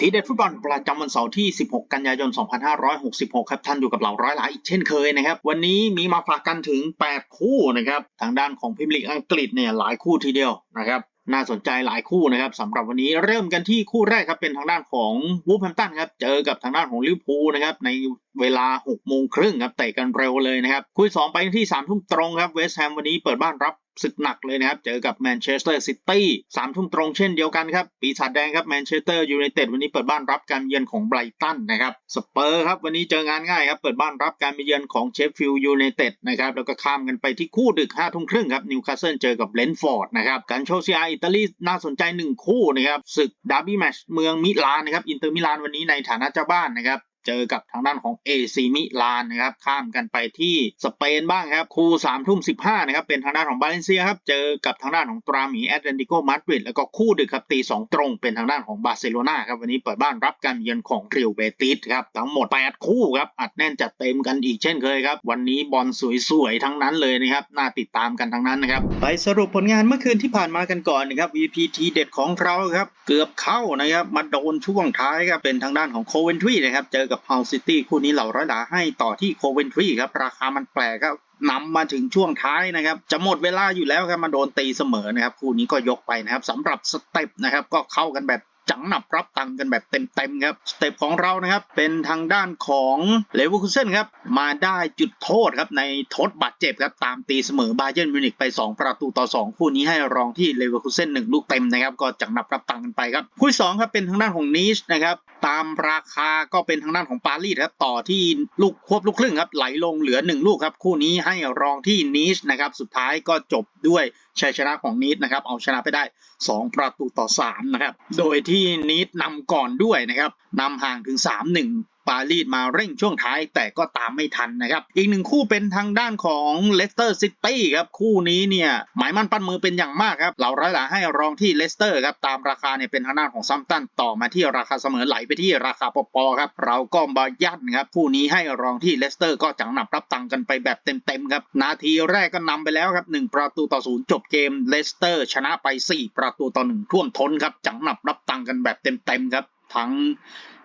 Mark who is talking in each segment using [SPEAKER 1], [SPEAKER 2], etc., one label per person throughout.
[SPEAKER 1] ทีเด็ดฟุตบอลประจำวันเสาร์ที่ 16 กันยายน 2566 ครับ ท่านอยู่กับเหล่าร้อยหลายอีกเช่นเคยนะครับ วันนี้มีมาฝากกันถึง 8 คู่นะครับ ทางด้านของพิมลีกอังกฤษเนี่ยหลายคู่ทีเดียวนะครับ น่าสนใจหลายคู่นะครับสำหรับวันนี้เริ่มกันที่คู่แรกครับเป็นทางด้านของวูฟแฮมตันครับ เจอกับทางด้านของลิเวอร์พูลนะครับในเวลา6โมงครึ่งครับเตะกันเร็วเลยนะครับ คู่ที่สองไปที่3ทุ่มตรงครับเวสต์แฮมวันนี้เปิดบ้านรับ ศึกหนักเลยนะครับ เจอกับแมนเชสเตอร์ซิตี้สามทุ่มตรงเช่นเดียวกันครับ ปีศาจแดงครับแมนเชสเตอร์ยูไนเต็ดวันนี้เปิดบ้านรับการเยือนของไบรตันนะครับสเปอร์ครับวันนี้เจองานง่ายครับ เปิดบ้านรับการเยือนของเชฟฟิลด์ยูไนเต็ดนะครับแล้วก็ข้ามกันไปที่คู่ดึก5ทุ่มครึ่งครับนิวคาสเซิลเจอกับเลนฟอร์ดนะครับการโชว์ซีอาอิตาลีน่าสนใจ 1 คู่นะครับศึกดาร์บี้แมชเมืองมิลานนะครับอินเตอร์มิลานวันนี้ในฐานะเจ้าบ้านนะครับ เจอกับทางด้านของเอซีมิลานนะครับข้ามกันไปที่สเปนบ้างครับคู่3ามทุ่มสินะครับเป็นทางด้านของบาเลนเซียครับเจอกับทางด้านของตราหมีแอตเลนติโกมาดริดแล้วก็คู่ดึกครับตี2ตรงเป็นทางด้านของบาร์เซโลนาครับวันนี้เปิดบ้านรับการเยือนของเรียวเบติสครับทั้งหมด8คู่ครับอัดแน่นจัดเต็มกันอีกเช่นเคยครับวันนี้บอลสวยๆทั้งนั้นเลยนะครับน่าติดตามกันทั้งนั้นนะครับไปสรุปผลงานเมื่อคืนที่ผ่านมากันก่อนนะครับ VPT เด็ดของเราครับเกือบเข้านะครับมาโดนช่วงท้ายครับเป็นทางด้านของโคเวนทรีนะครับเจอกับเฮาซิตี้คู่นี้เหล่าร้อยดาให้ต่อที่โคเวนทรีครับ ราคามันแปลกครับนำมาถึงช่วงท้ายนะครับ จะหมดเวลาอยู่แล้วครับมาโดนตีเสมอนะครับ คู่นี้ก็ยกไปนะครับสำหรับสเต็ปนะครับก็เข้ากันแบบ จังหนับรับตังกันแบบเต็มๆครับสเต็ปของเรานะครับเป็นทางด้านของเลเวอร์คูเซนครับมาได้จุดโทษครับในทดบาดเจ็บครับตามตีเสมอบาเยิร์นมิวนิกไป 2 ประตูต่อ 2 คู่นี้ให้รองที่เลเวอร์คูเซน1ลูกเต็มนะครับก็จังหนับรับตังกันไปครับคู่ที่สองครับเป็นทางด้านของนีชนะครับตามราคาก็เป็นทางด้านของปารีสครับต่อที่ลูกควบลูกครึ่งครับไหลลงเหลือ 1 ลูกครับคู่นี้ให้รองที่นีชนะครับสุดท้ายก็จบด้วยชัยชนะของนีดนะครับเอาชนะไปได้ 2 ประตูต่อ3นะครับโดยที่นีดนำก่อนด้วยนะครับนำห่างถึง 3-1 ปารีสมาเร่งช่วงท้ายแต่ก็ตามไม่ทันนะครับ อีกหนึ่งคู่เป็นทางด้านของเลสเตอร์ซิตี้ครับคู่นี้เนี่ยหมายมั่นปั้นมือเป็นอย่างมากครับเหล่าร้อยหลาให้รองที่เลสเตอร์ครับตามราคาเนี่ยเป็นทางด้านของซัมตันต่อมาที่ราคาเสมอไหลไปที่ราคาปปครับเราก็มายันครับคู่นี้ให้รองที่เลสเตอร์ก็จังหนับรับตังกันไปแบบเต็มๆครับนาทีแรกก็นำไปแล้วครับ1ประตูต่อศูนย์จบเกมเลสเตอร์ ชนะไป 4 ประตูต่อ1ท่วมท้นครับจังหนับรับตังกันแบบเต็มๆครับทั้ง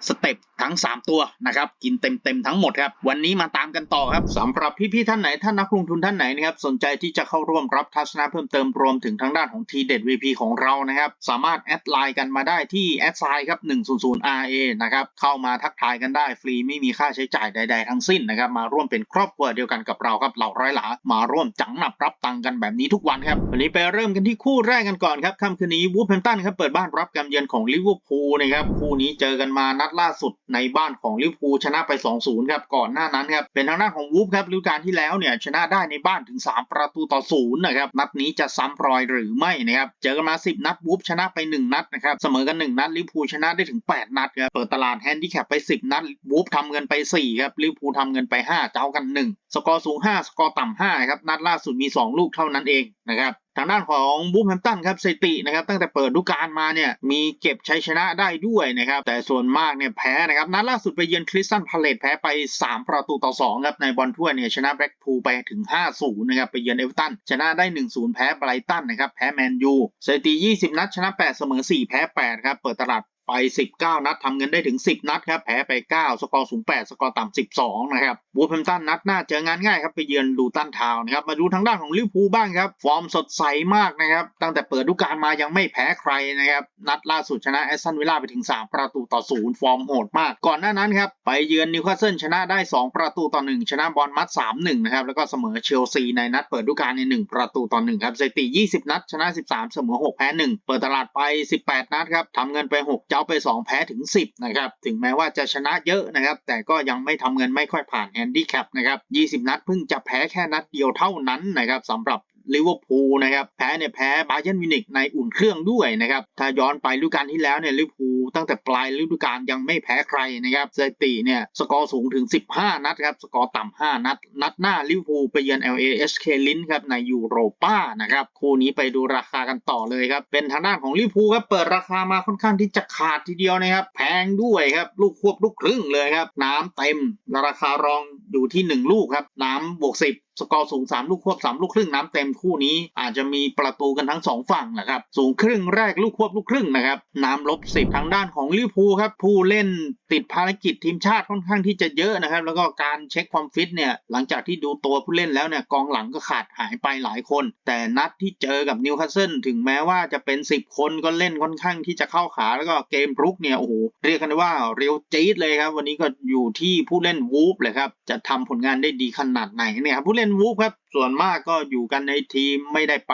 [SPEAKER 1] สเต็ปทั้ง 3 ตัวนะครับกินเต็มๆทั้งหมดครับวันนี้มาตามกันต่อครับสำหรับพี่ๆท่านไหนท่านนักลงทุนท่านไหนนะครับสนใจที่จะเข้าร่วมรับทัศนะเพิ่มเติมรวมถึงทางด้านของทีเด็ด VP ของเรานะครับสามารถแอดไลน์กันมาได้ที่แอดไซน์ครับ100 RA นะครับเข้ามาทักทายกันได้ฟรีไม่มีค่าใช้จ่ายใด ๆ ทั้งสิ้นนะครับมาร่วมเป็นครอบครัวเดียวกันกับเราครับเหล่าร้อยหลามาร่วมจังหนับรับตังกันแบบนี้ทุกวันครับวันนี้ไปเริ่มกันที่คู่แรกกันก่อนครับค่ำคืนนี้วูฟแฮมตันครับเปิดบ้านรับการเยือนของลิเวอร์พูลนะครับคู่นี้เจอกันมานัดล่าสุดในบ้านของลิเวอร์พูลชนะไป 2-0 ครับก่อนหน้านั้นครับเป็นทางด้านของวูฟครับฤดูกาลที่แล้วเนี่ยชนะได้ในบ้านถึง 3 ประตูต่อศูนย์นะครับนัดนี้จะซ้ำรอยหรือไม่นะครับเจอกันมา 10 นัดวูฟชนะไป 1 นัดนะครับเสมอกัน 1 นัดลิเวอร์พูลชนะได้ถึง 8 นัดครับเปิดตลาดแฮนดิแคปไป 10 นัดวูฟทำเงินไป 4 ครับลิเวอร์พูลทำเงินไป 5 เจ้ากัน 1 สกอร์สูง 5 สกอร์ต่ำ5ครับนัดล่าสุดมี 2 ลูกเท่านั้นเองนะครับทางด้านของบูมแฮมตันครับสถิตินะครับตั้งแต่เปิดฤดูกาลมาเนี่ยมีเก็บชัยชนะได้ด้วยนะครับแต่ส่วนมากเนี่ยแพ้นะครับนัดล่าสุดไปเยือนคริสตันพาเลตแพ้ไป 3 ประตูต่อ2ครับในบอลถ้วยเนี่ยชนะแบล็กพูลไปถึง 5-0นะครับไปเยือนเอเวอร์ตันชนะได้ 1-0 แพ้ไบรตันนะครับแพ้แมนยูสถิติ 20 นัดชนะ 8 เสมอ 4 แพ้ 8 ครับเปิดตลาด ไป 19 นัดทำเงินได้ถึง 10 นัดครับแพ้ไป 9 สกอร์สูง8สกอร์ต่ำ12 นะครับบูฟแฮมตันนัดหน้าเจองานง่ายครับไปเยือนลูตันทาวน์นะครับมาดูทางด้านของลิเวอร์พูลบ้างครับ ฟอร์มสดใสมากนะครับ ตั้งแต่เปิดฤดูกาลมายังไม่แพ้ใครนะครับนัดล่าสุดชนะแอสตันวิลล่าไปถึง 3 ประตูต่อ 0 ฟอร์มโหดมาก ก่อนหน้านั้นครับไปเยือนนิวคาสเซิลชนะได้ 2 ประตูต่อ 1 ชนะบอลมัด 3-1 นะครับแล้วก็เสมอเชลซีในนัดเปิดฤดูกาลใน 1 ประตูต่อ 1 ครับสถิติ 20 นัดชนะ 13 เสมอ 6 แพ้ 1 เปิดตลาดไป 18 นัดครับทำเงินไป 6 เจ้าาไป 2 แพ้ถึง 10 นะครับ ถึงแม้ว่าจะชนะเยอะนะครับ แต่ก็ยังไม่ทำเงินไม่ค่อยผ่านแฮนดี้แคปนะครับ 20 นัดเพิ่งจะแพ้แค่นัดเดียวเท่านั้นนะครับสำหรับ ลิเวอร์พูลนะครับแพ้เนี่ยแพ้บาเยิร์นมิวนิกในอุ่นเครื่องด้วยนะครับถ้าย้อนไปฤดูกาลที่แล้วเนี่ยลิเวอร์พูลตั้งแต่ปลายฤดูกาลยังไม่แพ้ใครนะครับสถิติเนี่ยสกอร์สูงถึง 15 นัดครับสกอร์ต่ำ5นัด นัดหน้าลิเวอร์พูลไปเยือน LASK ลินครับในยูโรป้านะครับคู่นี้ไปดูราคากันต่อเลยครับเป็นทางด้านของลิเวอร์พูลครับเปิดราคามาค่อนข้างที่จะขาดทีเดียวนะครับแพงด้วยครับลูกควบลูกครึ่งเลยครับน้ำเต็มราคารองอยู่ที่ 1 ลูกครับน้ำบวก10สกอร์สูง3ลูกควบ3ลูกครึ่งน้ำเต็มคู่นี้ อาจจะมีประตูกันทั้ง 2 ฝั่งนะครับสูงครึ่งแรกลูกควบลูกครึ่งนะครับน้ำลบ10ทางด้านของลิเวอร์พูลครับผู้เล่นติดภารกิจทีมชาติค่อนข้างที่จะเยอะนะครับ แล้วก็การเช็คความฟิตเนี่ยหลังจากที่ดูตัวผู้เล่นแล้วเนี่ยกองหลังก็ขาดหายไปหลายคน แต่นัดที่เจอกับนิวคาสเซิลถึงแม้ว่าจะเป็น 10 คนก็เล่นค่อนข้างที่จะเข้าขาแล้วก็เกมรุกเนี่ยโอ้โหเรียกกันว่าเรียวจี๊ดเลยครับวันนี้ก็อยู่ที่ผู้เล่นวูฟเลยครับจะทำผลงานได้ดีขนาดไหนเนี่ยครับผู้เล่นเลนวูฟครับ ส่วนมากก็อยู่กันในทีมไม่ได้ไป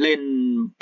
[SPEAKER 1] เล่น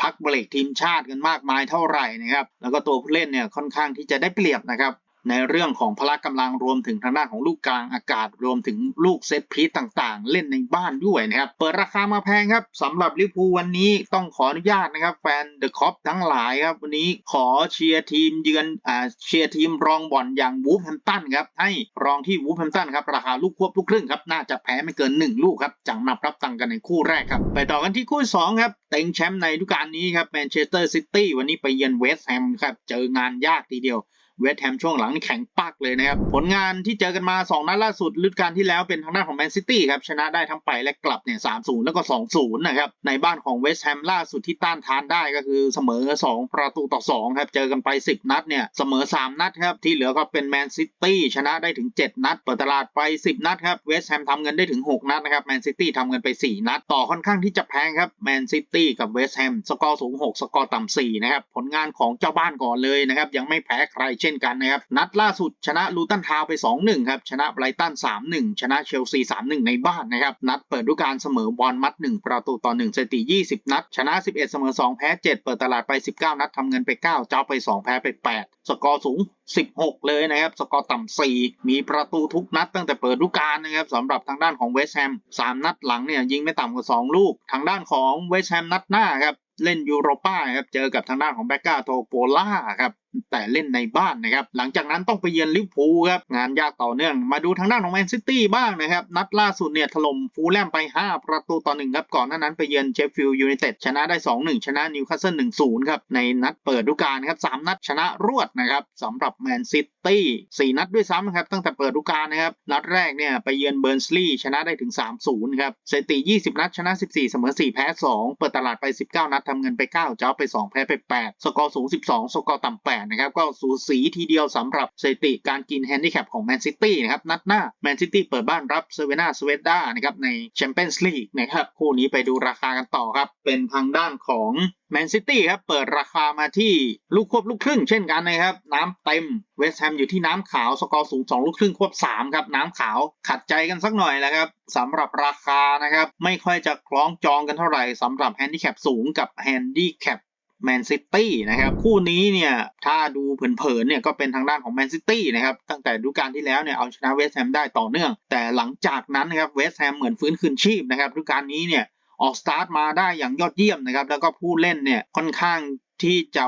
[SPEAKER 1] พักเบรกทีมชาติกันมากมายเท่าไหร่นะครับ แล้วก็ตัวผู้เล่นเนี่ยค่อนข้างที่จะได้เปรียบนะครับ ในเรื่องของพละกำลังรวมถึงทางด้านของลูกกลางอากาศรวมถึงลูกเซตพีซต่างๆ เล่นในบ้านด้วยนะครับ เปิดราคามาแพงครับสำหรับลิเวอร์พูลวันนี้ต้องขออนุญาตนะครับ แฟนเดอะคอปทั้งหลายครับ วันนี้ขอเชียร์ทีมเยือนอ่าเชียร์ทีมรองบอลอย่างวูฟแฮมตันครับ ให้รองที่วูฟแฮมตันครับ ราคาลูกควบลูกครึ่งครับ น่าจะแพ้ไม่เกิน 1 ลูกครับจังนับรับตังกันในคู่แรกครับไปต่อกันที่คู่สองครับเต็งแชมป์ในฤดูกาลนี้ครับแมนเชสเตอร์ซิตี้วันนี้ไปเยือนเวสต์แฮมครับเจองานยากทีเดียว เวสต์แฮมช่วงหลังนี่แข็งปักเลยนะครับ ผลงานที่เจอกันมา 2 นัดล่าสุดฤดูกาลที่แล้วเป็นทางด้านของแมนซิตี้ครับ ชนะได้ทั้งไปและกลับเนี่ย3-0แล้วก็2-0นะครับ ในบ้านของเวสต์แฮมล่าสุดที่ต้านทานได้ก็คือเสมอ 2 ประตูต่อ2ครับ เจอกันไป 10 นัดเนี่ยเสมอ 3 นัดครับ ที่เหลือก็เป็นแมนซิตี้ชนะได้ถึง 7 นัด เปิดตลาดไป 10 นัดครับ เวสต์แฮมทำเงินได้ถึง 6 นัดนะครับ แมนซิตี้ทำเงินไป 4 นัด ต่อค่อนข้างที่จะแพงครับ แมนซิตี้กับเวสต์แฮม สกอร์สูง 6 สกอร์ต่ำ4นะครับ ผลงานของเจ้าบ้านก่อนเลยนะครับ ยังไม่แพ้ใครเช่นกันนะครับนัดล่าสุดชนะลูตันทาวไป 2-1 ครับ ชนะไบรตัน 3-1 ชนะเชลซี 3-1 ในบ้านนะครับ นัดเปิดฤดูกาลเสมอบอลมัด 1 ประตูต่อ1สถิติ20 นัด ชนะ 11 เสมอ 2 แพ้ 7 เปิดตลาดไป 19 นัดทำเงินไป 9 เจ้าไป 2 แพ้ไป 8 สกอร์สูง 16 เลยนะครับ สกอร์ต่ำ 4 มีประตูทุกนัดตั้งแต่เปิดฤดูกาลนะครับสำหรับทางด้านของเวสต์แฮม 3 นัดหลังเนี่ยยิงไม่ต่ำกว่า 2 ลูก ทางด้านของเวสต์แฮมนัดหน้าครับเล่นยูโรป้าครับ เจอกับทางด้านของแบกกาโทโปล่าครับ แต่เล่นในบ้านนะครับ หลังจากนั้นต้องไปเยือนลิเวอร์พูลครับ งานยากต่อเนื่อง มาดูทางด้านของแมนซิตี้บ้างนะครับ นัดล่าสุดเนี่ยถล่มฟูลแลมไป 5 ประตูต่อ1ครับ ก่อนหน้านั้นไปเยือนเชฟฟิลด์ยูไนเต็ดชนะได้ 2-1 ชนะนิวคาสเซิล1-0 ครับ ในนัดเปิดฤดูกาลครับ3นัดชนะรวดนะครับสำหรับแมนซิตี้4นัดด้วยซ้ำครับตั้งแต่เปิดฤดูกาลนะครับ นัดแรกเนี่ยไปเยือนเบิร์นสลีย์ชนะได้ถึง 3-0 ครับสถิติ 20 นัดชนะ 14 เสมอ 4 แพ้ 2 เปิดตลาดไป 19 นัดทำเงินไป 9 เจ้าไป 2 แพ้ไป 8 สกอร์สูง 12 สกอร์ต่ำ8นะครับก็สูสีทีเดียวสำหรับสถิติการกินแฮนดิแคปของแมนซิตี้นะครับนัดหน้าแมนซิตี้เปิดบ้านรับเซเวนาสเวด้านะครับในแชมเปี้ยนส์ลีกนะครับคู่นี้ไปดูราคากันต่อครับ เป็นทางด้านของแมนซิตี้ครับเปิดราคามาที่ลูกควบลูกครึ่งเช่นกันนะครับ น้ำเต็มเวสต์แฮมอยู่ที่น้ำขาวสกอร์สูง 2 ลูกครึ่งควบ 3 ครับ น้ำขาวขัดใจกันสักหน่อยแล้วครับสำหรับราคานะครับ ไม่ค่อยจะคล้องจองกันเท่าไหร่สำหรับแฮนดิแคปสูงกับแฮนดิแคป แมนซิตี้นะครับคู่นี้เนี่ยถ้าดูเผินๆเนี่ยก็เป็นทางด้านของแมนซิตี้นะครับตั้งแต่ฤดูกาลที่แล้วเนี่ยเอาชนะเวสต์แฮมได้ต่อเนื่อง แต่หลังจากนั้นนะครับเวสต์แฮมเหมือนฟื้นคืนชีพนะครับฤดูกาลนี้เนี่ยออกสตาร์ทมาได้อย่างยอดเยี่ยมนะครับแล้วก็ผู้เล่นเนี่ยค่อนข้างที่จะ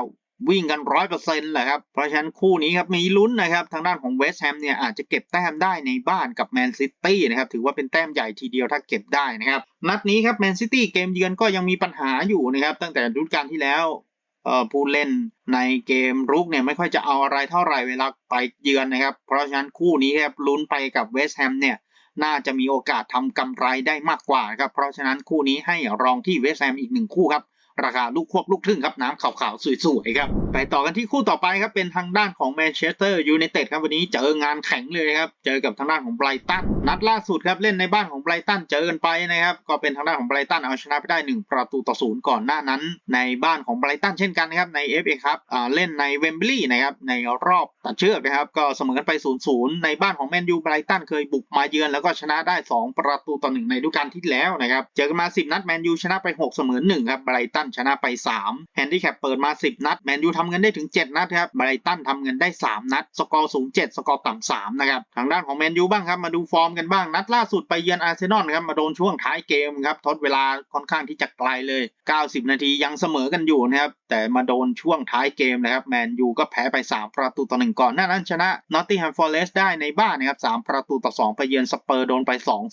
[SPEAKER 1] วิ่งกันร้อยเปอร์เซ็นต์แหละครับ เพราะฉะนั้นคู่นี้ครับมีลุ้นนะครับทางด้านของเวสต์แฮมเนี่ยอาจจะเก็บแต้มได้ในบ้านกับแมนซิตี้นะครับถือว่าเป็นแต้มใหญ่ทีเดียวถ้าเก็บได้นะครับ นัดนี้ครับแมนซิตี้เกมเยือนก็ยังมีปัญหาอยู่นะครับตั้งแต่ฤดูกาลที่แล้วผู้เล่นในเกมรุกเนี่ยไม่ค่อยจะเอาอะไรเท่าไหร่เวลาไปเยือนนะครับ เพราะฉะนั้นคู่นี้ครับลุ้นไปกับเวสต์แฮมเนี่ยน่าจะมีโอกาสทำกำไรได้มากกว่าครับเพราะฉะนั้นคู่นี้ให้รองที่เวสต์แฮมอีกหนึ่งคู่ครับ ราคาลูกควบลูกครึ่งครับน้ำขาวๆสวยๆครับไปต่อกันที่คู่ต่อไปครับเป็นทางด้านของแมนเชสเตอร์ยูไนเต็ดครับวันนี้เจองานแข็งเลยครับเจอกับทางด้านของไบรตันนัดล่าสุดครับเล่นในบ้านของไบรตันเจอกันไปนะครับก็เป็นทางด้านของไบรตันเอาชนะไปได้ 1 ประตูต่อศูนย์ก่อนหน้านั้น ในบ้านของไบรตันเช่นกันนะครับใน FA ครับเล่นในเวมบลีย์นะครับในรอบ ตัดเชือกนะครับ ก็เสมอกันไป0ูนในบ้านของแมนยูไบรตันเคยบุกมาเยือนแล้วก็ชนะได้ 2 ประตูต่อหนึ่งในฤดูกาลที่แล้วนะครับ เจอกันมา 10 นัดแมนยูชนะไป 6 เสมอ1ครับไบรตันชนะไป 3 แฮนดิแคปเปิดมา 10 นัดแมนยูทำเงินได้ถึง 7 นัดครับไบรตันทำเงินได้ 3 นัด สกอร์สูง 7 สกอร์ต่ำ3นะครับทางด้านของแมนยูบ้างครับมาดูฟอร์มกันบ้างนัดล่าสุดไปเยือนอาร์เซนอลครับมาโดนช่วงท้ายเกมครับทดเวลาค่อนข้างที่จะไกลเลย 90 นาทียังเสมอกันอยู่นะครับแต่มาโดนช่วงท้ายเกมนะครับแมนยูก็แพ้ไป 3 ประตูต่อ1ก่อนหน้านั้นชนะนอตติงแฮมฟอร์เรสต์ได้ในบ้านนะครับ3ประตูต่อ2ไปเยือนสเปอร์โดนไป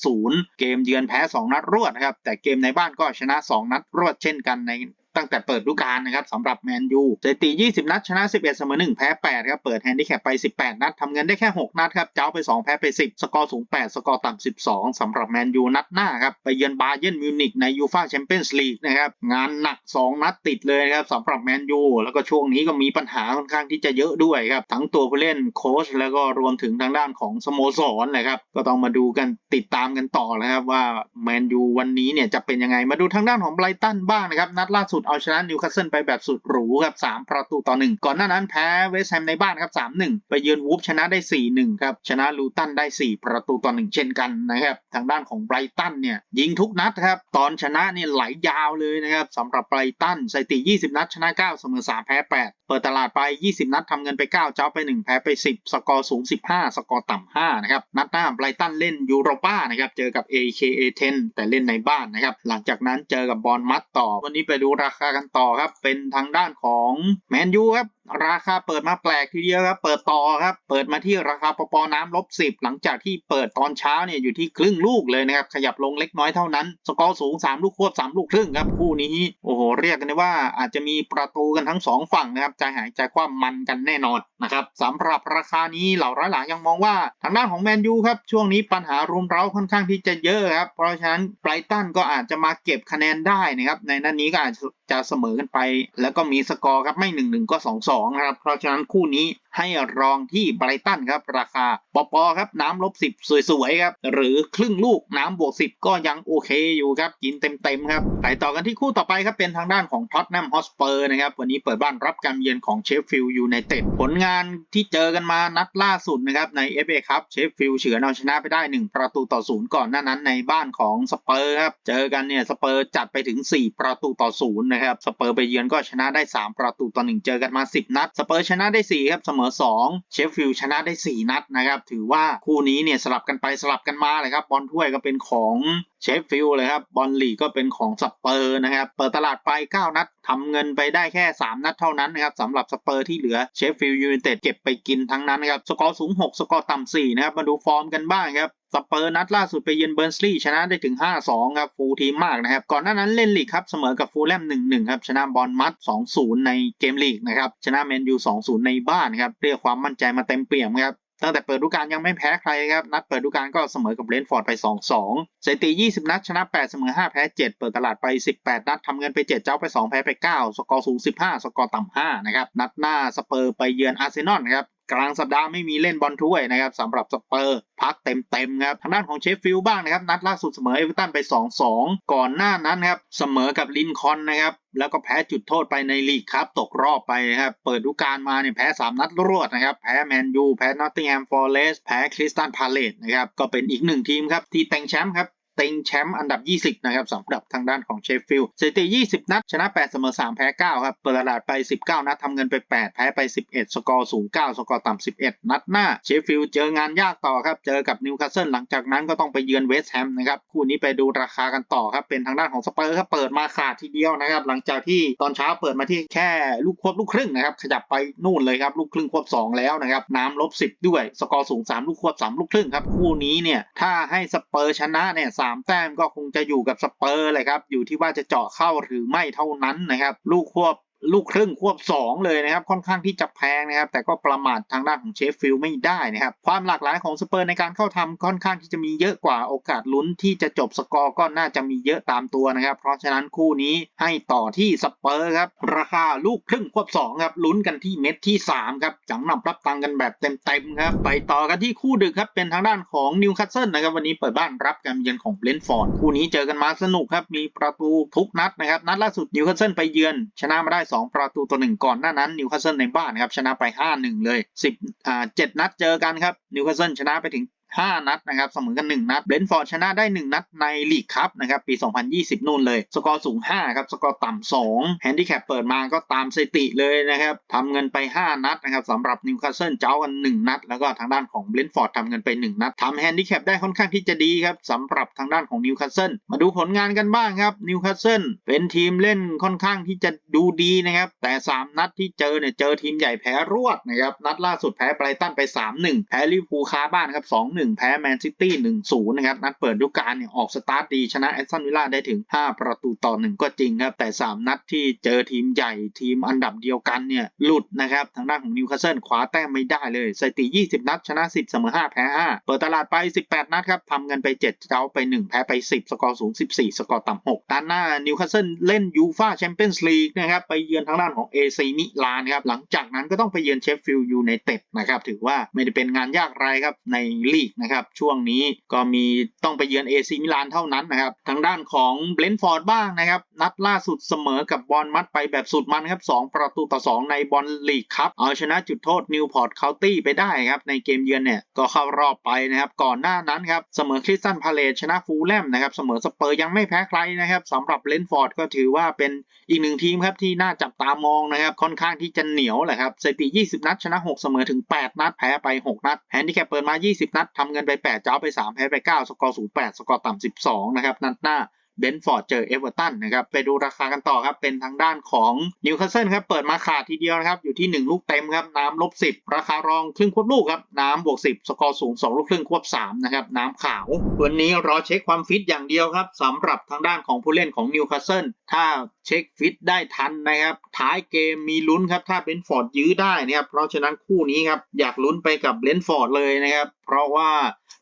[SPEAKER 1] 2-0 เกมเยือนแพ้ 2 นัดรวดนะครับแต่เกมในบ้านก็ชนะ 2 นัดรวดเช่นกันใน ตั้งแต่เปิดฤดูกาลนะครับสำหรับแมนยูสถิติ 20 นัดชนะ 11 เสมอ 1 แพ้ 8 ครับ เปิดแฮนดิแคปไป 18 นัดทำเงินได้แค่ 6 นัดครับ เจ้าไป 2 แพ้ไป 10 สกอร์สูง 8 สกอร์ต่ำ 12 สำหรับแมนยูนัดหน้าครับ ไปเยือนบาเยิร์นมิวนิกในยูฟาแชมเปี้ยนส์ลีกนะครับ งานหนัก 2 นัดติดเลยครับสำหรับแมนยู แล้วก็ช่วงนี้ก็มีปัญหาค่อนข้างที่จะเยอะด้วยครับ ทั้งตัวผู้เล่นโค้ชแล้วก็รวมถึงทางด้านของสโมสรเลยครับ ก็ต้องมาดูกันติดตามกันต่อนะครับว่าแมนยูวันนี้เนี่ยจะเป็นยังไง มาดูทางด้านของไบรตันบ้างนะครับ นัดล่าสุดเอาชนะนิวคาสเซิลไปแบบสุดหรูครับ3ประตูต่อ 1 ก่อนหน้านั้นแพ้เวสต์แฮมในบ้านครับ3-1 ไปเยือนวูฟชนะได้ 4-1 ครับ ชนะลูตันได้ 4 ประตูต่อ 1 เช่นกันนะครับ ทางด้านของไบรตันเนี่ยยิงทุกนัดครับ ตอนชนะเนี่ยไหลยาวเลยนะครับสำหรับไบรตันสถิติ 20 นัดชนะ 9 เสมอ 3 แพ้ 8 เปิดตลาดไป 20 นัดทำเงินไป 9 เจ้าไป 1 แพ้ไป 10 สกอร์สูง 15 สกอร์ต่ำ5นะครับ นัดหน้าไบรตันเล่นยูโรป้านะครับ เจอกับ AKA 10 แต่เล่นในบ้านนะครับ หลังจากนั้นเจอกับบอลมัดต่อ วันนี้ไปดูราราคากันต่อครับ เป็นทางด้านของแมนยูครับ ราคาเปิดมาแปลกทีเดียวครับ เปิดต่อครับ เปิดมาที่ราคาปปน้ำลบสิบหลังจากที่เปิดตอนเช้าเนี่ยอยู่ที่ครึ่งลูกเลยนะครับ ขยับลงเล็กน้อยเท่านั้น สกอร์สูง 3 ลูกควบ 3 ลูกครึ่งครับ คู่นี้ โอ้โห เรียกกันได้ว่าอาจจะมีประตูกันทั้ง 2 ฝั่งนะครับใจหายใจความมันกันแน่นอนนะครับสำหรับราคานี้เหล่าร้อยหลายังมองว่าทางด้านของแมนยูครับช่วงนี้ปัญหารุมเร้าค่อนข้างที่จะเยอะครับเพราะฉะนั้นไบรตันก็อาจจะมาเก็บคะแนนได้นะครับในนัดนนี้ก็อาจจะจะเสมอกันไป แล้วก็มีสกอร์ครับไม่1-1ก็2-2นะครับ เพราะฉะนั้นคู่นี้ให้รองที่ไบรตันครับ ราคาปอปอครับน้ำลบสิบสวยๆครับ หรือครึ่งลูกน้ำบวกสิบก็ยังโอเคอยู่ครับ กินเต็มๆครับไปต่อกันที่คู่ต่อไปครับ เป็นทางด้านของท็อตแนมฮอสเปอร์นะครับ วันนี้เปิดบ้านรับการเยือนของเชฟฟิลด์ยูไนเต็ดผลงานที่เจอกันมานัดล่าสุดนะครับใน FA ครับเชฟฟิลด์เฉือนเอาชนะไปได้ 1 ประตูต่อศูนย์ก่อนหน้านั้นในบ้านของสเปอร์ครับเจอกันเนี่ยสเปอร์จัดไปถึง 4 ประตูต่อศูนย์นะครับสเปอร์ไปเยือนก็ชนะได้ 3 ประตูต่อ1เจอกันมา 10 นัดสเปอร์ชนะได้4ครับเสมมอ 2 เชฟฟิลด์ชนะได้ 4 นัดนะครับ ถือว่าคู่นี้เนี่ยสลับกันไปสลับกันมาเลยครับบอลถ้วยก็เป็นของเชฟฟิลด์เลยครับบอลลีกก็เป็นของสเปอร์นะครับ เปิดตลาดไป 9 นัดทำเงินไปได้แค่ 3 นัดเท่านั้นนะครับสำหรับสเปอร์ที่เหลือเชฟฟิลด์ยูไนเต็ดเก็บไปกินทั้งนั้นนะครับสกอร์สูง 6 สกอร์ต่ำ4นะครับมาดูฟอร์มกันบ้างครับสเปอร์นัดล่าสุดไปเยือนเบิร์นสลีย์ชนะได้ถึง 5-2 ครับ ฟูลทีมมากนะครับ ก่อนหน้านั้นเล่นลีกครับ เสมอกับฟูลแลม 1-1 ครับ ชนะบอลมัด 2-0 ในเกมลีกนะครับ ชนะแมนยู 2-0 ในบ้านครับ เรียกความมั่นใจมาเต็มเปี่ยมครับ ตั้งแต่เปิดฤดูกาลยังไม่แพ้ใครครับ นัดเปิดฤดูกาลก็เสมอกับเรนฟอร์ดไป 2-2สถิติ 20 นัดชนะ 8 เสมอ 5 แพ้ 7 เปิดตลาดไป 18 นัดทำเงินไป 7 เจ้าไป 2 แพ้ไป 9 สกอร์สูง 15 สกอร์ต่ำ5นะครับ นัดหน้าสเปอร์ไปเยือนอาร์เซนอลครับ กลางสัปดาห์ไม่มีเล่นบอลถ้วยนะครับสำหรับสเปอร์พักเต็มๆครับทางด้านของเชฟฟิลด์บ้างนะครับนัดล่าสุดเสมอเอเวอร์ตันไป 2-2 ก่อนหน้านั้นครับเสมอกับลินคอนนะครับแล้วก็แพ้จุดโทษไปในลีกครับ ตกรอบไปนะครับ เปิดฤดูกาลมาเนี่ยแพ้ 3 นัดรวดนะครับ แพ้แมนยู แพ้นอตติงแฮมฟอร์เรสแพ้คริสตันพาเลตนะครับ ก็เป็นอีกหนึ่งทีมครับ ที่แต่งแชมป์ครับ เต็งแชมป์อันดับ 20 นะครับสำหรับทางด้านของเชฟฟิลด์สถิติ 20 นัด ชนะ 8 เสมอ 3 แพ้ 9 ครับ เปิดตลาดไป 19 นัดทำเงินไป 8 แพ้ไป 11 สกอร์สูง 9 สกอร์ต่ำ 11 นัดหน้า เชฟฟิลด์เจองานยากต่อครับ เจอกับนิวคาสเซิลหลังจากนั้นก็ต้องไปเยือนเวสต์แฮมนะครับ คู่นี้ไปดูราคากันต่อครับ เป็นทางด้านของสเปอร์ครับ เปิดมาขาดทีเดียวนะครับ หลังจากที่ตอนเช้าเปิดมาที่แค่ลูกควบลูกครึ่งนะครับ ขยับไปนู่นเลยครับ ลูกครึ่งควบ 2 แล้วนะครับ น้ำลบ 10 ด้วย สกอร์สูง 3 ลูกควบ 3 ลูกครึ่งครับ คู่นี้เนี่ย ถ้าให้สเปอร์ชนะเนี่ยามแต้มก็คงจะอยู่กับสเปอร์เลยครับ อยู่ที่ว่าจะเจาะเข้าหรือไม่เท่านั้นนะครับ ลูกควบ ลูกครึ่งควบ 2 เลยนะครับ ค่อนข้างที่จะแพงนะครับ แต่ก็ประมาททางด้านของเชฟฟิลด์ไม่ได้นะครับ ความหลากหลายของสเปอร์ในการเข้าทำค่อนข้างที่จะมีเยอะกว่าโอกาสลุ้นที่จะจบสกอร์ก็น่าจะมีเยอะตามตัวนะครับ เพราะฉะนั้นคู่นี้ให้ต่อที่สเปอร์ครับ ราคาลูกครึ่งควบ 2 ครับ ลุ้นกันที่เม็ดที่ 3 ครับจังนำรับตังกันแบบเต็มๆครับ ไปต่อกันที่คู่ดึกครับ เป็นทางด้านของนิวคาสเซิลนะครับ วันนี้เปิดบ้านรับการเยือนของเบรนฟอร์ด คู่นี้เจอกันมาสนุกครับ มีประตูทุกนัดนะครับ นัดล่าสุดนิวคาสเซิลไปเยือนชนะมาได้2 ประตูต่อหนึ่งก่อนหน้านั้นนิวคาสเซิลในบ้านครับชนะไป 5-1 เลย10อ่า7นัดเจอกันครับนิวคาสเซิลชนะไปถึง 5 นัดนะครับเสมอกัน 1 นัดเบรนท์ฟอร์ดชนะได้ 1 นัดในลีกคัพนะครับปี 2020 นู่นเลย สกอร์สูง 5 ครับ สกอร์ต่ำ2แฮนดิแคปเปิดมาก็ตามสถิติเลยนะครับทำเงินไป 5 นัดนะครับสำหรับนิวคาสเซิลเจ้ากัน 1 นัด แล้วก็ทางด้านของเบรนท์ฟอร์ดทำเงินไป 1 นัดทำแฮนดิแคปได้ค่อนข้างที่จะดีครับสำหรับทางด้านของนิวคาสเซิลมาดูผลงานกันบ้างครับนิวคาสเซิลเป็นทีมเล่นค่อนข้างที่จะดูดีนะครับแต่ 3 นัดที่เจอเนี่ยเจอทีมใหญ่แพ้รวดนะครับนัดล่าสุดแพ้ไบรตันไป 3-1 แพ้ลิเวอร์พูลคาบ้านครับ2-1 1 แพ้แมนซิตี้1-0 นะครับ นัดเปิดฤดูกาลเนี่ยออกสตาร์ทดีชนะแอสตันวิลล่าได้ถึง 5 ประตูต่อ 1 ก็จริงครับ แต่ 3 นัดที่เจอทีมใหญ่ทีมอันดับเดียวกันเนี่ยหลุดนะครับ ทางด้านของนิวคาสเซิลคว้าแต้มไม่ได้เลยสถิติ 20 นัด ชนะ 10 เสมอ 5 แพ้ 5 เปิดตลาดไป 18 นัดครับทำเงินไป 7เจ้าไป 1 แพ้ไป 10 สกอร์สูง 14 สกอร์ต่ำ6ด้านหน้านิวคาสเซิลเล่นยูฟาแชมเปี้ยนส์ลีกนะครับไปเยือนทางด้านของ AC มิลานครับหลังจากนั้นก็ต้องไปเยือนเชฟฟิลด์ยูไนเต็ดนะครับถือว่าไม่ได้เป็นงานยากไรครับในลีกนะครับช่วงนี้ก็มีต้องไปเยือน AC มิลานเท่านั้นนะครับทางด้านของเบรนฟอร์ดบ้างนะครับนัดล่าสุดเสมอกับบอลมัดไปแบบสุดมันครับ2ประตูต่อ 2 ในบอลลีกครับเอาชนะจุดโทษนิวพอร์ตเคาน์ตี้ไปได้ครับในเกมเยือนเนี่ยก็เข้ารอบไปนะครับก่อนหน้านั้นครับเสมอคริสตันพาเลชนะฟูลแลมนะครับเสมอสเปอร์ยังไม่แพ้ใครนะครับสำหรับเลนฟอร์ดก็ถือว่าเป็นอีกหนึ่งทีมครับที่น่าจับตามองนะครับค่อนข้างที่จะเหนียวแหละครับสถิติ 20 นัดชนะ 6 เสมอถึง 8 นัดแพ้ไป 6 นัดแฮนดิแคปเปิดมา 20 นัดททำเงินไป 8 เจ้าไป 3 แพ้ไป 9 สกอร์ 08 สกอร์ต่ำ 12 นะครับ นัดหน้าเบนฟอร์ดเจอเอเวอร์ตันนะครับ ไปดูราคากันต่อครับ เป็นทางด้านของนิวคาสเซิลครับ เปิดมาขาดทีเดียวนะครับ อยู่ที่ 1 ลูกเต็มครับ น้ำลบ 10 ราคารองครึ่งควบลูกครับ น้ำบวก 10 สกอร์สูง 2 ลูกครึ่งควบ 3 นะครับ น้ำขาว วันนี้รอเช็คความฟิตอย่างเดียวครับสำหรับทางด้านของผู้เล่นของนิวคาสเซิล ถ้าเช็คฟิตได้ทันนะครับ ท้ายเกมมีลุ้นครับ ถ้าเบนฟอร์ดยื้อได้นะครับ เพราะฉะนั้นคู่นี้ครับ อยากลุ้นไปกับเบนฟอร์ดเลยนะครับ เพราะว่า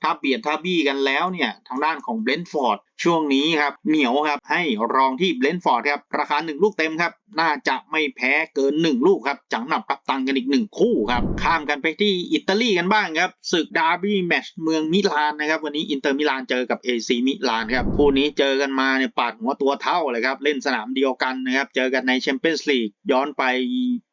[SPEAKER 1] ถ้าเบียดถ้าบี้กันแล้วเนี่ยทางด้านของเบนฟอร์ดช่วงนี้ครับเหนียวครับให้รองที่เบนฟอร์ดครับราคา 1 ลูกเต็มครับน่าจะไม่แพ้เกิน 1 ลูกครับจังหนับปรับตังกันอีก 1 คู่ครับข้ามกันไปที่อิตาลีกันบ้างครับศึกดาร์บี้แมช์เมืองมิลานนะครับวันนี้อินเตอร์มิลานเจอกับ AC มิลานครับคู่นี้เจอกันมาเนี่ยปาดหัวตัวเท่าเลยครับเล่นสนามเดียวกันนะครับเจอกันในแชมเปี้ยนส์ลีกย้อนไป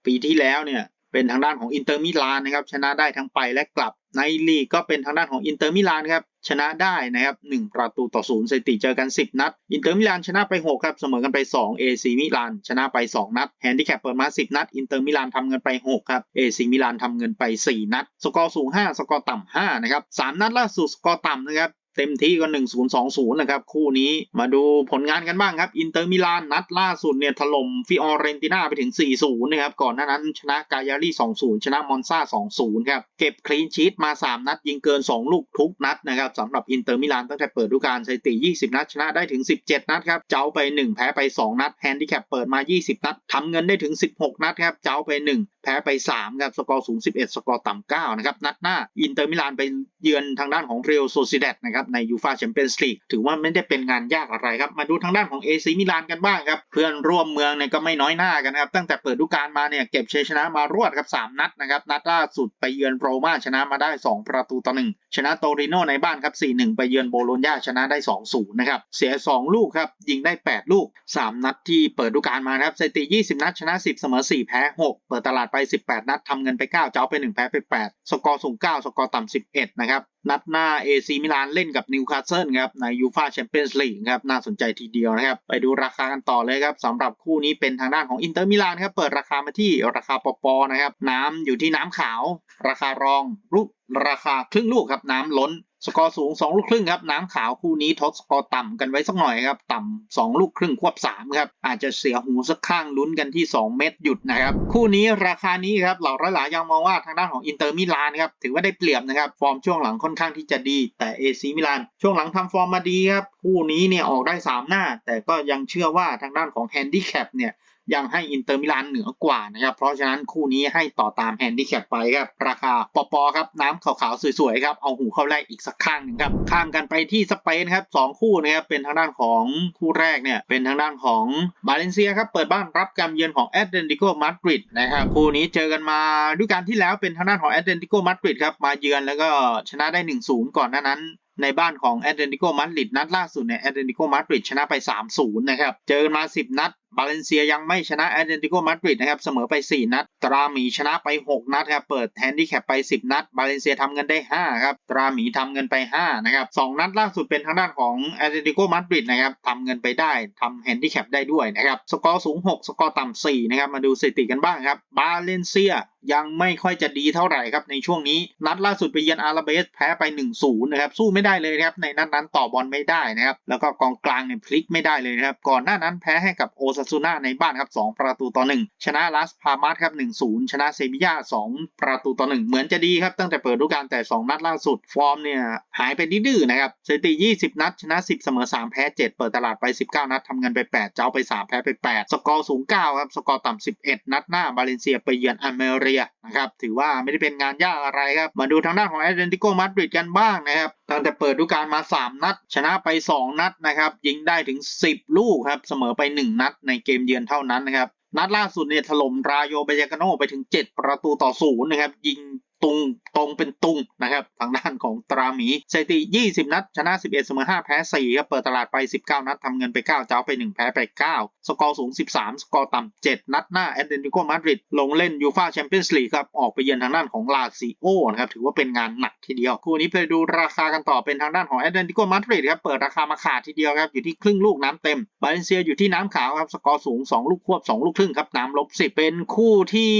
[SPEAKER 1] ปีที่แล้วเนี่ย เป็นทางด้านของอินเตอร์มิลานนะครับชนะได้ทั้งไปและกลับในลีกก็เป็นทางด้านของอินเตอร์มิลานครับชนะได้นะครับ1ประตูต่อศูนย์สถิติเจอกัน 10 นัด อินเตอร์มิลานชนะไป 6 ครับเสมอกันไป 2 AC มิลานชนะไป 2 นัดแฮนดิแคปเปิดมา 10 นัด อินเตอร์มิลานทำเงินไป 6 ครับ AC มิลานทำเงินไป 4 นัด สกอร์สูง 5 สกอร์ต่ำ5นะครับ 3 นัดล่าสุดสกอร์ต่ำนะครับ เต็มที่ก็1-0-2-0นะครับคู่นี้มาดูผลงานกันบ้างครับ อินเตอร์มิลานนัดล่าสุดเนี่ยถล่มฟิออเรนติน่าไปถึง 4-0 นะครับ ก่อนหน้านั้นชนะกายารี2-0 ชนะมอนซา2-0 ครับ เก็บคลีนชีตมา 3 นัดยิงเกิน 2 ลูกทุกนัดนะครับสำหรับอินเตอร์มิลานตั้งแต่เปิดฤดูกาลสถิติ 20 นัด ชนะได้ถึง 17 นัดครับ เจ้าไป 1 แพ้ไป 2 นัดแฮนดิแคปเปิดมา 20 นัดทำเงินได้ถึง 16 นัดครับเจ้าไป 1 แพ้ไป 3 ครับ สกอร์สูง 11 สกอร์ต่ำ9นะครับ นัดหน้า อินเตอร์มิลานไปเยือนทางด้านของเรอัลโซซิเดตนะครับ ในยูฟาแชมเปี้ยนส์ลีกถือว่าไม่ได้เป็นงานยากอะไรครับ มาดูทางด้านของ AC มิลานกันบ้างครับ เพื่อนร่วมเมืองเนี่ยก็ไม่น้อยหน้ากันนะครับ ตั้งแต่เปิดฤดูกาลมาเนี่ยเก็บชัยชนะมารวดครับ 3 นัดนะครับ นัดล่าสุดไปเยือนโรม่าชนะมาได้ 2 ประตูต่อ1ชนะโตริโนในบ้านครับ 4-1 ไปเยือนโบโลญญาชนะได้ 2-0 นะครับ เสีย 2 ลูกครับ ยิงได้ 8 ลูก 3 นัดที่เปิดฤดูกาลมาครับสถิติ 20 นัดชนะ 10 เสมอ 4 แพ้ 6 เปิดตลาดไป 18 นัดทำเงินไป 9 เจ้าไป 1 แพ้ไป 8 สกอร์สูง 9 สกอร์ต่ำ 11 นะครับ นัดหน้า AC มิลานเล่นกับนิวคาสเซิลครับ ในยูฟาแชมเปี้ยนส์ลีกครับ น่าสนใจทีเดียวนะครับ ไปดูราคากันต่อเลยครับสำหรับคู่นี้เป็นทางด้านของอินเตอร์มิลานครับ เปิดราคามาที่ราคาปอปอนะครับ น้ำอยู่ที่น้ำขาว ราคารองลูกราคาครึ่งลูกครับ น้ำล้น สกอร์สูง2ลูกครึ่งครับน้ำขาวคู่นี้ทดสกอร์ต่ำกันไว้สักหน่อยครับ ต่ำ2ลูกครึ่งควบ3ครับ อาจจะเสียหูสักข้างลุ้นกันที่ 2 เม็ดหยุดนะครับ คู่นี้ราคานี้ครับเหล่าร้อยหลายยังมองว่าทางด้านของอินเตอร์มิลานครับถือว่าได้เปรียบนะครับ ฟอร์มช่วงหลังค่อนข้างที่จะดี แต่เอซีมิลานช่วงหลังทำฟอร์มมาดีครับคู่นี้เนี่ยออกได้ 3 หน้า แต่ก็ยังเชื่อว่าทางด้านของแฮนดิแคปเนี่ย ยังให้อินเตอร์มิลานเหนือกว่านะครับ เพราะฉะนั้นคู่นี้ให้ต่อตามแฮนดิแคปไปครับ ราคาปอปอครับน้ำขาวๆสวยๆครับ เอาหูเข้าแรกอีกสักข้างนึงครับ ข้ามกันไปที่สเปนครับสองคู่นะครับเป็นทางด้านของคู่แรกเนี่ยเป็นทางด้านของบาเลนเซียครับเปิดบ้านรับการเยือนของแอตเลติโกมาดริดนะครับคู่นี้เจอกันมาด้วยการที่แล้วเป็นทางด้านของแอตเลติโกมาดริดครับมาเยือนแล้วก็ชนะได้ 1-0 ก่อนหน้านั้นในบ้านของแอตเลติโกมาดริดนัดล่าสุดเนี่ยแอตเลติโกมาดริดชนะไป 3-0 นะครับ เจอมา 10 นัด บาเลนเซียยังไม่ชนะแอตเลติโกมาดริดนะครับเสมอไป 4 นัด ตราหมีชนะไป 6 นัดครับเปิดแฮนดิแคปไป 10 นัด บาเลนเซียทำเงินได้ 5 ครับตราหมีทำเงินไป 5 นะครับ 2 นัดล่าสุดเป็นทางด้านของแอตเลติโกมาดริดนะครับทำเงินไปได้ทำแฮนดิแคปได้ด้วยนะครับสกอร์สูง 6 สกอร์ต่ำ4นะครับมาดูสถิติกันบ้างครับบาเลนเซียยังไม่ค่อยจะดีเท่าไหร่ครับในช่วงนี้ นัดล่าสุดไปเยือนอาราเบสแพ้ไป 1-0 นะครับ สู้ไม่ได้เลยครับในนัดนั้นต่อบอลไม่ได้นะครับแล้วก็กองกลางเนี่ยพลิกไม่ได้เลยนะครับก่อนหน้านั้นแพ้ให้กับโอซาซูนาในบ้านครับ 2 ประตูต่อ 1 ชนะลาสพามาสครับ 1-0 ชนะเซบีย่า2 ประตูต่อ 1 เหมือนจะดีครับ ตั้งแต่เปิดฤดูกาลแต่ 2 นัดล่าสุด ฟอร์มเนี่ย หายไปดื้อนะครับสถิติ 20 นัด ชนะ 10 เสมอ 3 แพ้ 7 เปิดตลาดไป 19 นัดทำเงินไป 8 เจ้าไป 3 แพ้ไป 8 สกอร์สูง 9 ครับ สกอร์ต่ำ 11 นัดหน้าบาเลนเซียไปเยือนอเมเรียนะครับถือว่าไม่ได้เป็นงานยากอะไรครับมาดูทางด้านของแอตเลติโกมาดริดกันบ้างนะครับตั้งแต่เปิดฤดูกาลมา 3 นัด ชนะไป 2 นัดนะครับยิงได้ถึง 10 ลูกครับเสมอไป 1 นัดในเกมเยือนเท่านั้นนะครับนัดล่าสุดเนี่ยถล่มรายโยเบยากาโนไปถึง 7 ประตูต่อศูนย์นะครับยิง ตุงตรงเป็นตุงนะครับทางด้านของตราหมีสถิติ 20 นัด ชนะ 11 เสมอ 5 แพ้ 4 ครับ เปิดตลาดไป 19 นัดทำเงินไป 9 เจ้าไป 1 แพ้ไป 9 สกอร์สูง 13 สกอร์ต่ำ 7 นัดหน้าแอตเลติโกมาดริดลงเล่นยูฟาแชมเปี้ยนส์ลีกครับ ออกไปเยือนทางด้านของลาซิโอนะครับ ถือว่าเป็นงานหนักทีเดียว คู่นี้ไปดูราคากันต่อเป็นทางด้านของแอตเลติโกมาดริดครับ เปิดราคามาขาดทีเดียวครับ อยู่ที่ครึ่งลูกน้ำเต็ม บาเลนเซียอยู่ที่น้ำขาวครับ สกอร์สูง 2 ลูกควบ 2 ลูกครึ่งครับ น้ำลบ10เป็นคู่ที่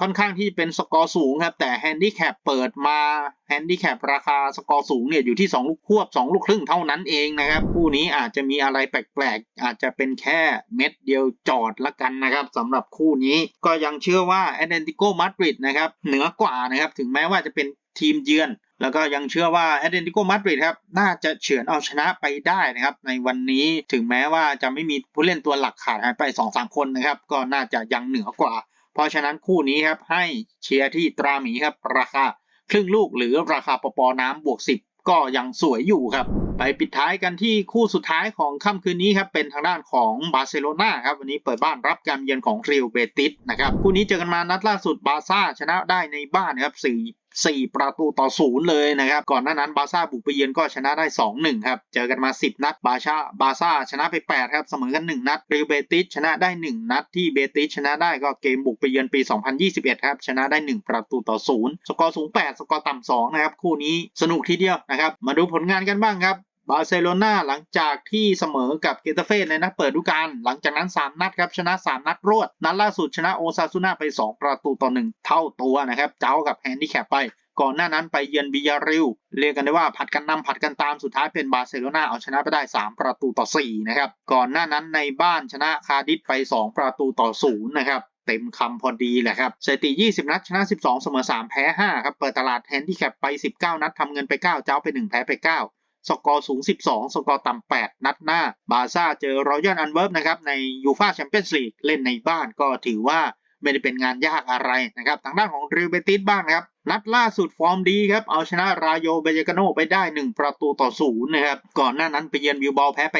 [SPEAKER 1] ค่อนข้างที่เป็นสกอร์สูงครับแต่แฮนดิแคปเปิดมาแฮนดิแคปราคาสกอร์สูงเนี่ยอยู่ที่ 2 ลูกควบ 2 ลูกครึ่งเท่านั้นเองนะครับ คู่นี้อาจจะมีอะไรแปลกๆ อาจจะเป็นแค่เม็ดเดียวจอดละกันนะครับสำหรับคู่นี้ก็ยังเชื่อว่าแอตเลติโกมาดริดนะครับเหนือกว่านะครับถึงแม้ว่าจะเป็นทีมเยือน แล้วก็ยังเชื่อว่าแอตเลติโกมาดริดครับน่าจะเฉือนเอาชนะไปได้นะครับ ในวันนี้ถึงแม้ว่าจะไม่มีผู้เล่นตัวหลักขาดหายไป 2-3 คนนะครับ ก็น่าจะยังเหนือกว่า เพราะฉะนั้นคู่นี้ครับให้เชียร์ที่ตราหมีครับราคาครึ่งลูกหรือราคาปปน้ำบวก 10 ก็ยังสวยอยู่ครับ ไปปิดท้ายกันที่คู่สุดท้ายของค่ำคืนนี้ครับเป็นทางด้านของบาร์เซโลนาครับวันนี้เปิดบ้านรับการเยือนของเรียวเบติสนะครับคู่นี้เจอกันมานัดล่าสุดบาร์ซ่าชนะได้ในบ้านครับ4 4 ประตูต่อศูนย์เลยนะครับ ก่อนหน้านั้นบาร์ซ่าบุกไปเยือนก็ชนะได้ 2-1 ครับ เจอกันมา 10 นัดบาชาบาร์ซ่าชนะไป 8 ครับ เสมอกัน 1 นัดเรอัลเบติสชนะได้ 1 นัดที่เบติสชนะได้ก็เกมบุกไปเยือนปี 2021 ครับ ชนะได้ 1 ประตูต่อศูนย์สกอร์สูง 8 สกอร์ต่ำ2นะครับคู่นี้สนุกทีเดียวนะครับมาดูผลงานกันบ้างครับ บาร์เซโลนาหลังจากที่เสมอกับเกตาเฟ่ในนัดเปิดฤดูกาลหลังจากนั้น 3 นัดครับชนะ 3 นัดรวด นัดล่าสุดชนะโอซาซูนาไป 2 ประตูต่อ 1 เท่าตัวนะครับ เจ้ากับแฮนดิแคปไป ก่อนหน้านั้นไปเยือนบิยาริลเรียกกันได้ว่าผัดกันนำผัดกันตามสุดท้ายเป็นบาร์เซโลนาเอาชนะไปได้ 3 ประตูต่อ 4 นะครับ ก่อนหน้านั้นในบ้านชนะคาร์ดิสไป 2 ประตูต่อ 0 นะครับเต็มคำพอดีแหละครับสถิติ 20 นัด ชนะ 12 เสมอ 3 แพ้ 5 ครับ เปิดตลาดแฮนดิแคปไป 19 นัดทำเงินไป 9 เจ้าไป 1 แพ้ไป 9 สกอร์สูง 12 สกอร์ต่ำ 8 นัดหน้า บาซ่าเจอรอยัลอันเวิร์บนะครับในยูฟาแชมเปี้ยนส์ลีกเล่นในบ้านก็ถือว่าไม่ได้เป็นงานยากอะไรนะครับ ทางด้านของริวเบติสบ้างครับ นัดล่าสุดฟอร์มดีครับ เอาชนะรายโยเบยากาโนไปได้ 1 ประตูต่อศูนย์นะครับ ก่อนหน้านั้นไปเยือนวิวบอลแพ้ไป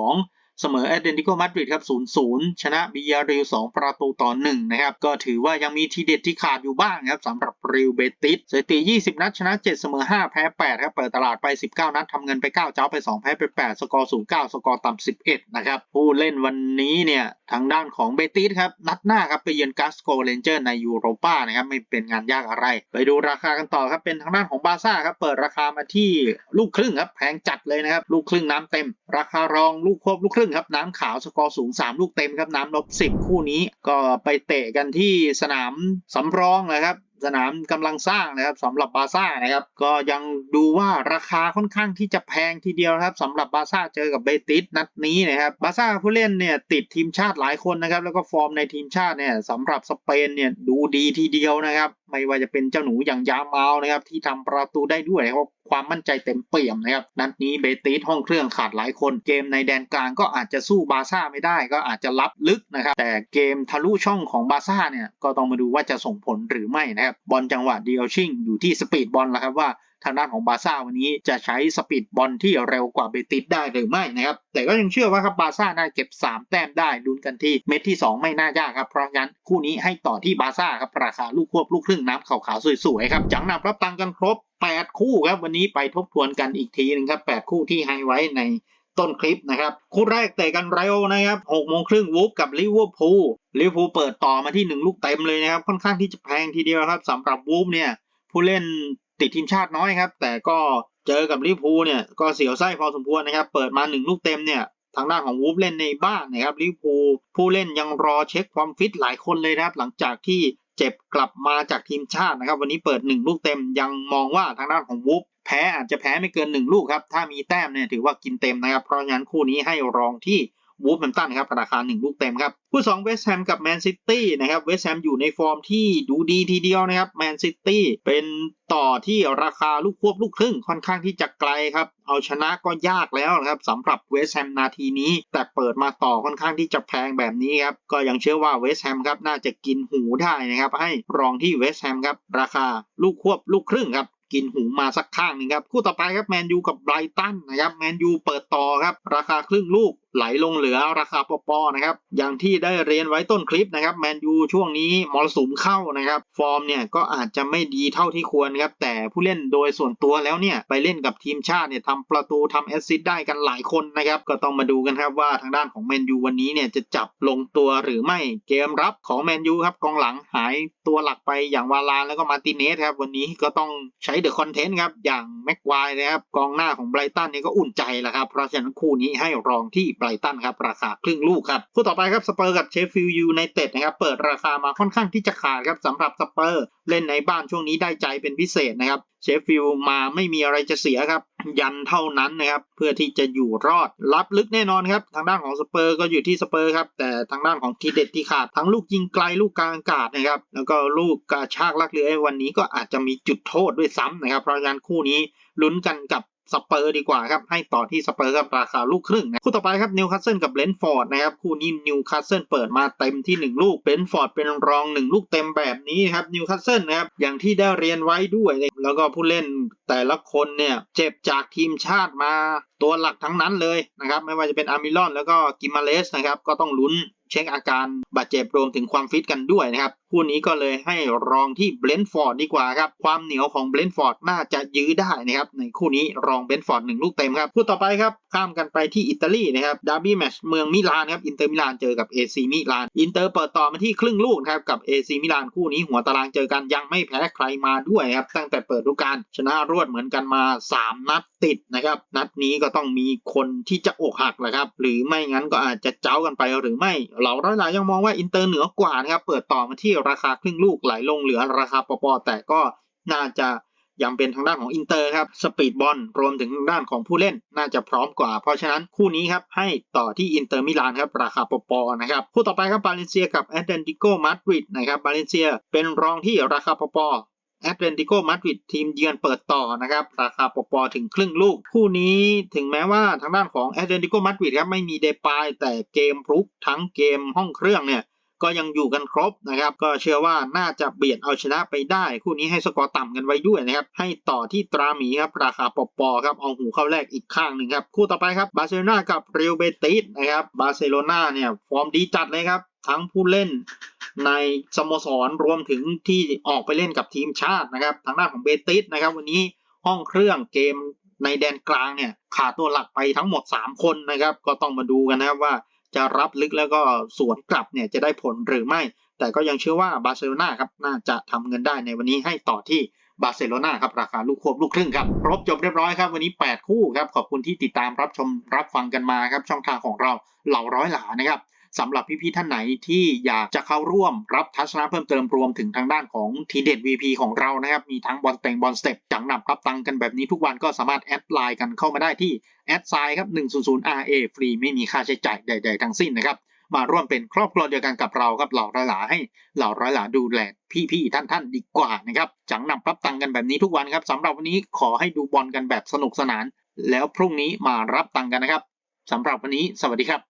[SPEAKER 1] 4-2 เสมอแอตเลติโกมาดริดครับ 0-0 ชนะบิยาริล2 ประตูต่อ 1 นะครับ ก็ถือว่ายังมีทีเด็ดที่ขาดอยู่บ้างครับสำหรับริวเบติสสถิติ 20 นัดชนะ 7 เสมอ 5 แพ้ 8 ครับ เปิดตลาดไป 19 นัดทำเงินไป 9 เจ้าไป 2 แพ้ไป 8 สกอร์สูง9สกอร์ต่ำ 11 นะครับ ผู้เล่นวันนี้เนี่ยทางด้านของเบติสครับ นัดหน้าครับไปเยือนกัสโกเรนเจอร์ในยูโรปานะครับไม่เป็นงานยากอะไร ไปดูราคากันต่อครับเป็นทางด้านของบาซ่าครับเปิดราคามาที่ลูกครึ่งครับแพงจัดเลยนะครับลูกครึ่งน้ำเต็ม ราคารองลูกควบลูกครึ่งครับน้ำขาวสกอร์สูง 3 ลูกเต็มครับน้ำลบ10 คู่นี้ก็ไปเตะกันที่สนามสำรองเลยครับ สนามกำลังสร้างนะครับสำหรับบาซ่านะครับ ก็ยังดูว่าราคาค่อนข้างที่จะแพงทีเดียวครับสำหรับบาซ่าเจอกับเบติสนัดนี้นะครับบาซ่าผู้เล่นเนี่ยติดทีมชาติหลายคนนะครับแล้วก็ฟอร์มในทีมชาติเนี่ยสำหรับสเปนเนี่ยดูดีทีเดียวนะครับ ไม่ว่าจะเป็นเจ้าหนูอย่างยามาลนะครับที่ทำประตูได้ด้วยครับความมั่นใจเต็มเปี่ยมนะครับนัดนี้เบติสห้องเครื่องขาดหลายคน เกมในแดนกลางก็อาจจะสู้บาซ่าไม่ได้ ก็อาจจะรับลึกนะครับแต่เกมทะลุช่องของบาซ่าเนี่ยก็ต้องมาดูว่าจะส่งผลหรือไม่นะครับบอลจังหวะเดียวชิงอยู่ที่สปีดบอลแล้วครับว่าทางด้านของบาซ่าวันนี้จะใช้สปีดบอลที่เร็วกว่าเบติสได้หรือไม่นะครับ แต่ก็ยังเชื่อว่าครับบาซ่าน่าเก็บ 3 แต้มได้ลุ้นกันที่เม็ดที่ 2 ไม่น่ายากครับ เพราะงั้นคู่นี้ให้ต่อที่บาซ่าครับ ราคาลูกควบลูกครึ่งน้ำขาวๆสวยๆครับ จังนำรับตังกันครบ 8 คู่ครับวันนี้ไปทบทวนกันอีกทีหนึงครับ 8 คู่ที่ให้ไว้ใน ต้นคลิปนะครับคู่แรกเตะกันเร็วนะครับ6โมงครึ่งวูฟกับลิเวอร์พูลลิเวอร์พูลเปิดต่อมาที่ 1 ลูกเต็มเลยนะครับ ค่อนข้างที่จะแพงทีเดียวครับสำหรับวูฟเนี่ยผู้เล่นติดทีมชาติน้อยครับ แต่ก็เจอกับลิเวอร์พูลเนี่ยก็เสียวไส้พอสมควรนะครับ เปิดมาหนึ่งลูกเต็มเนี่ยทางด้านของวูฟเล่นในบ้านนะครับลิเวอร์พูลผู้เล่นยังรอเช็คความฟิตหลายคนเลยนะครับ หลังจากที่เจ็บกลับมาจากทีมชาตินะครับ วันนี้เปิดหนึ่งลูกเต็มยังมองว่าทางด้านของวูฟ แพ้อาจจะแพ้ไม่เกินหนึ่งลูกครับ ถ้ามีแต้มเนี่ยถือว่ากินเต็มนะครับ เพราะงั้นคู่นี้ให้รองที่วูฟแฮมตันครับราคา 1 ลูกเต็มครับคู่2เวสต์แฮมกับแมนซิตี้นะครับเวสต์แฮมอยู่ในฟอร์มที่ดูดีทีเดียวนะครับแมนซิตี้เป็นต่อที่ราคาลูกควบลูกครึ่งค่อนข้างที่จะไกลครับ เอาชนะก็ยากแล้วนะครับสำหรับเวสต์แฮมนาทีนี้ แต่เปิดมาต่อค่อนข้างที่จะแพงแบบนี้ครับ ก็ยังเชื่อว่าเวสต์แฮมครับน่าจะกินหูได้นะครับ ให้รองที่เวสต์แฮมครับราคาลูกควบลูกครึ่งครับ กินหูมาสักข้างนึงครับคู่ต่อไปครับแมนยูกับไบรตันนะครับแมนยูเปิดต่อครับราคาครึ่งลูก ไหลลงเหลือราคาปอๆนะครับ อย่างที่ได้เรียนไว้ต้นคลิปนะครับแมนยูช่วงนี้มรสุมเข้านะครับ ฟอร์มเนี่ยก็อาจจะไม่ดีเท่าที่ควรครับ แต่ผู้เล่นโดยส่วนตัวแล้วเนี่ย ไปเล่นกับทีมชาติเนี่ยทำประตูทำแอสซิสได้กันหลายคนนะครับ ก็ต้องมาดูกันครับว่าทางด้านของแมนยูวันนี้เนี่ยจะจับลงตัวหรือไม่เกมรับของแมนยูครับกองหลังหายตัวหลักไปอย่างวาลานแล้วก็มาร์ติเนสครับวันนี้ก็ต้องใช้เดอะคอนเทนต์ครับอย่างแม็กควายนะครับกองหน้าของไบรตันเนี่ยก็อุ่นใจแล้วครับเพราะฉะนั้นคู่นี้ให้รองที่บรตันครับราคาครึ่งลูกครับคู่ต่อไปครับสเปอร์กับเชฟฟิลด์ยูไนเต็ดนะครับเปิดราคามาค่อนข้างที่จะขาดครับสำหรับสเปอร์เล่นในบ้านช่วงนี้ได้ใจเป็นพิเศษนะครับเชฟฟิลด์มาไม่มีอะไรจะเสียครับ ยันเท่านั้นนะครับเพื่อที่จะอยู่รอดรับลึกแน่นอนครับ ทางด้านของสเปอร์ก็อยู่ที่สเปอร์ครับ แต่ทางด้านของทีเด็ดที่ขาดทั้งลูกยิงไกลลูกกลางอากาศนะครับ แล้วก็ลูกกระชากลักเรือวันนี้ก็อาจจะมีจุดโทษด้วยซ้ำนะครับ เพราะฉะนั้นคู่นี้ลุ้นกันกับ สเปอร์ดีกว่าครับให้ต่อที่สเปอร์ครับราคาลูกครึ่งนะคู่ต่อไปครับนิวคาสเซิลกับเลนฟอร์ดนะครับคู่นี้นิวคาสเซิลเปิดมาเต็มที่ 1 ลูกเลนฟอร์ดเป็นรอง 1 ลูกเต็มแบบนี้ครับนิวคาสเซิลนะครับอย่างที่ได้เรียนไว้ด้วย แล้วก็ผู้เล่นแต่ละคนเนี่ยเจ็บจากทีมชาติมาตัวหลักทั้งนั้นเลยนะครับไม่ว่าจะเป็นอาร์มิลอนแล้วก็กิมาเลสนะครับก็ต้องลุ้น เช็คอาการบาดเจ็บรวมถึงความฟิตกันด้วยนะครับคู่นี้ก็เลยให้รองที่เบรนฟอร์ดดีกว่าครับ ความเหนียวของเบรนฟอร์ดน่าจะยื้อได้นะครับ ในคู่นี้รองเบรนฟอร์ดหนึ่งลูกเต็มครับ คู่ต่อไปครับ ข้ามกันไปที่อิตาลีนะครับดาร์บี้แมชเมืองมิลานครับอินเตอร์มิลานเจอกับเอซีมิลานอินเตอร์เปิดต่อมาที่ครึ่งลูกครับกับเอซีมิลานคู่นี้หัวตารางเจอกันยังไม่แพ้ใครมาด้วยครับตั้งแต่เปิดฤดูกาลชนะรวดเหมือนกันมา 3 นัดติดนะครับนัดนี้ก็ต้องมีคนที่จะอกหักแหละครับหรือไม่งั้นก็อาจจะเจ้ากันไปหรือไม่เหล่าร้อยหลายยังมองว่าอินเตอร์เหนือกว่านะครับ เปิดต่อมาที่ราคาครึ่งลูกไหลลงเหลือราคาปอๆแต่ก็น่าจะยังเป็นทางด้านของอินเตอร์ครับ สปีดบอลรวมถึงด้านของผู้เล่นน่าจะพร้อมกว่า เพราะฉะนั้นคู่นี้ครับ ให้ต่อที่อินเตอร์มิลานครับ ราคาปอนะครับ คู่ต่อไปครับบาเลนเซียกับแอตเลติโกมาดริดนะครับบาเลนเซียเป็นรองที่ราคาปอๆ แอตเลติโกมาดริดทีมเยือนเปิดต่อนะครับราคาปอถึงครึ่งลูก คู่นี้ถึงแม้ว่าทางด้านของแอตเลติโกมาดริดครับไม่มีเดปายแต่เกมรุกทั้งเกมห้องเครื่องเนี่ยก็ยังอยู่กันครบนะครับ ก็เชื่อว่าน่าจะเบียดเอาชนะไปได้ คู่นี้ให้สกอร์ต่ำกันไว้ด้วยนะครับ ให้ต่อที่ตราหมีครับ ราคาปอปอครับ เอาหูเข้าแรกอีกข้างหนึ่งครับ คู่ต่อไปครับบาร์เซโลนากับเรอัลเบติสนะครับบาร์เซโลนาเนี่ย ฟอร์มดีจัดเลยครับ ทั้งผู้เล่นในสโมสรรวมถึงที่ออกไปเล่นกับทีมชาตินะครับ ทางด้านของเบติสนะครับ วันนี้ห้องเครื่องเกมในแดนกลางเนี่ยขาดตัวหลักไปทั้งหมด 3 คนนะครับ ก็ต้องมาดูกันนะครับว่าจะรับลึกแล้วก็สวนกลับเนี่ยจะได้ผลหรือไม่ แต่ก็ยังเชื่อว่าบาร์เซโลนาครับน่าจะทำเงินได้ในวันนี้ให้ต่อที่บาร์เซโลนาครับราคาลูกควบลูกครึ่งครับครบจบเรียบร้อยครับ วันนี้ 8 คู่ครับขอบคุณที่ติดตามรับชมรับฟังกันมาครับช่องทางของเราเหล่าร้อยหลานะครับ สำหรับพี่ๆท่านไหนที่อยากจะเข้าร่วมรับทัศนะเพิ่มเติมรวมถึงทางด้านของทีเด็ด VP ของเรานะครับ มีทั้งบอลเต็งบอลสเต็ปจังหนับรับตังกันแบบนี้ทุกวันก็สามารถแอดไลน์กันเข้ามาได้ที่แอดไซน์ครับ 100 RA ฟรีไม่มีค่าใช้จ่ายใด ๆ ทั้งสิ้นนะครับมาร่วมเป็นครอบครัวเดียวกันกับเราครับเหล่าร้อยหลาให้เหล่าร้อยหลาดูแลพี่ๆท่านๆดีกว่านะครับจังนำรับตังกันแบบนี้ทุกวันครับสำหรับวันนี้ขอให้ดูบอลกันแบบสนุกสนาน แล้วพรุ่งนี้มารับตังกันนะครับสำหรับวันนี้สวัสดีครับ